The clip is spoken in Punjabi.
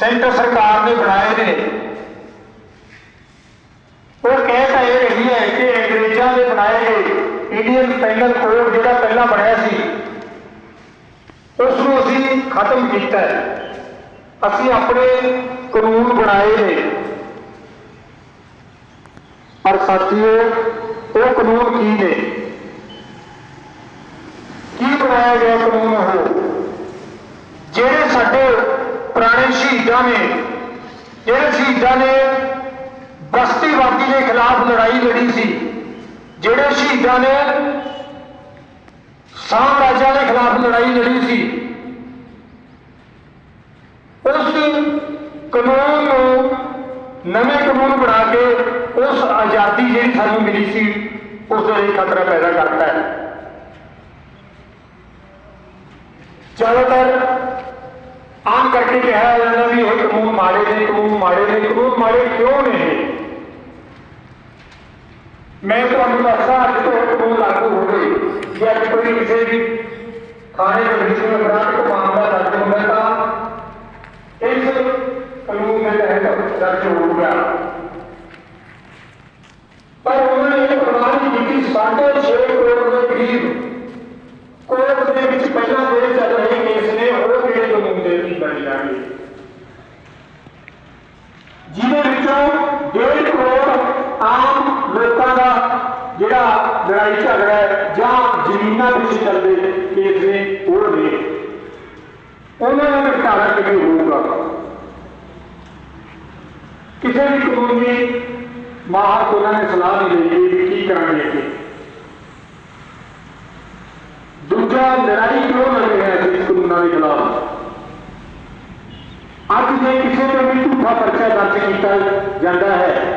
ਸੈਂਟਰ ਸਰਕਾਰ ਨੇ ਬਣਾਏ ਨੇ। ਉਹ ਕਹਿ ਤਾਂ ਇਹ ਰਹੀ ਹੈ ਕਿ ਅੰਗਰੇਜ਼ਾਂ ਦੇ ਬਣਾਏ ਗਏ ਇੰਡੀਅਨ ਪੈਨਲ ਕੋਡ ਜਿਹੜਾ ਪਹਿਲਾਂ ਬਣਿਆ ਸੀ। ਉਸ ਨੂੰ ਅਸੀਂ ਖਤਮ ਕੀਤਾ ਹੈ। ਅਸੀਂ ਆਪਣੇ ਕਾਨੂੰਨ ਬਣਾਏ ਨੇ। ਪਰ ਸਾਥੀਓ, ਉਹ ਕਾਨੂੰਨ ਕੀ ਨੇ? ਕੀ ਬਣਾਇਆ ਗਿਆ ਕਾਨੂੰਨ ਉਹ ਜਿਹੜੇ ਸਾਡੇ ਪੁਰਾਣੇ ਸ਼ਹੀਦਾਂ ਨੇ, ਜਿਹੜੇ ਸ਼ਹੀਦਾਂ ਨੇ ਬਸਤੀਵਾਦੀ ਦੇ ਖਿਲਾਫ ਲੜਾਈ ਲੜੀ ਸੀ, ਜਿਹੜੇ ਸ਼ਹੀਦਾਂ ਨੇ ਸਾਮਰਾਜਾਂ ਦੇ ਖਿਲਾਫ ਲੜਾਈ ਲੜੀ ਸੀ, ਉਸ ਕਾਨੂੰਨ ਨੂੰ, ਨਵੇਂ ਕਾਨੂੰਨ ਬਣਾ ਕੇ ਉਸ ਆਜ਼ਾਦੀ ਜਿਹੜੀ ਸਾਨੂੰ ਮਿਲੀ ਸੀ, ਉਸ ਦੇ ਲਈ ਖਤਰਾ ਪੈਦਾ ਕਰਤਾ ਹੈ। ਜ਼ਿਆਦਾਤਰ ਆਮ ਕਰਕੇ ਕਿਹਾ ਜਾਂਦਾ ਵੀ ਇਹ ਕਾਨੂੰਨ ਮਾੜੇ ਨੇ ਕਾਨੂੰਨ ਮਾੜੇ ਨੇ ਕਾਨੂੰਨ ਮਾੜੇ ਕਿਉਂ ਨੇ? ਮੈਂ ਤੁਹਾਨੂੰ ਦੱਸਾਂ, ਅੱਜ ਤੋਂ ਕਾਨੂੰਨ ਲਾਗੂ ਹੋ ਗਏ ਜੇ ਅੱਜ ਕੋਈ ਕਿਸੇ ਵੀ ਥਾਣੇ ਦੇ ਵਿੱਚ ਕੋਈ ਅਪਰਾਧ ਦਾ ਮਾਮਲਾ ਦਰਜ ਹੁੰਦਾ ਤਾਂ ਇਸ ਕਾਨੂੰਨ ਦੇ ਤਹਿਤ ਦਰਜ ਹੋਊਗਾ ਪਰ ਉਹਨਾਂ ਨੇ ਇਹ ਪ੍ਰਮਾਣ ਕੀਤੀ ਸਾਢੇ 6 ਕਰੋੜ ਦੇ ਕਰੀਬ ਕੋਰਟ ਦੇ ਵਿੱਚ ਪਹਿਲਾਂ ਜਿਹੜੇ ਚੱਲ ਰਹੇ ਕੇਸ ਨੇ ਉਹ ਕਿਹੜੇ ਕਾਨੂੰਨ ਦੇ ਅਧੀਨ ਜਿਹਦੇ ਵਿੱਚੋਂ 1.5 ਕਰੋੜ ਆਮ ਲੋਕਾਂ ਦਾ ਜਿਹੜਾ ਲੜਾਈ ਝਗੜਾ ਹੈ ਜਾਂ ਜ਼ਮੀਨਾਂ ਵਿੱਚ ਚੱਲਦੇ ਕੇਸ ਨੇ, ਉਹ ਨੇ। ਉਹਨਾਂ ਦਾ ਨਿਪਟਾਰਾ ਕਿਵੇਂ ਹੋਊਗਾ? ਕਿਸੇ ਵੀ ਕਾਨੂੰਨੀ ਮਾਹਰ ਤੋਂ ਉਹਨਾਂ ਨੇ ਸਲਾਹ ਨਹੀਂ ਲਈ ਕਿ ਕੀ ਕਰਾਂਗੇ ਅੱਗੇ। ਦੂਜਾ, ਲੜਾਈ ਕਿਉਂ ਲੜ ਰਿਹਾ ਹੈ ਕਾਨੂੰਨਾਂ ਦੇ ਖਿਲਾਫ? ਦਾ ਦਰਜ ਕੀਤਾ ਜਾਂਦਾ ਹੈ।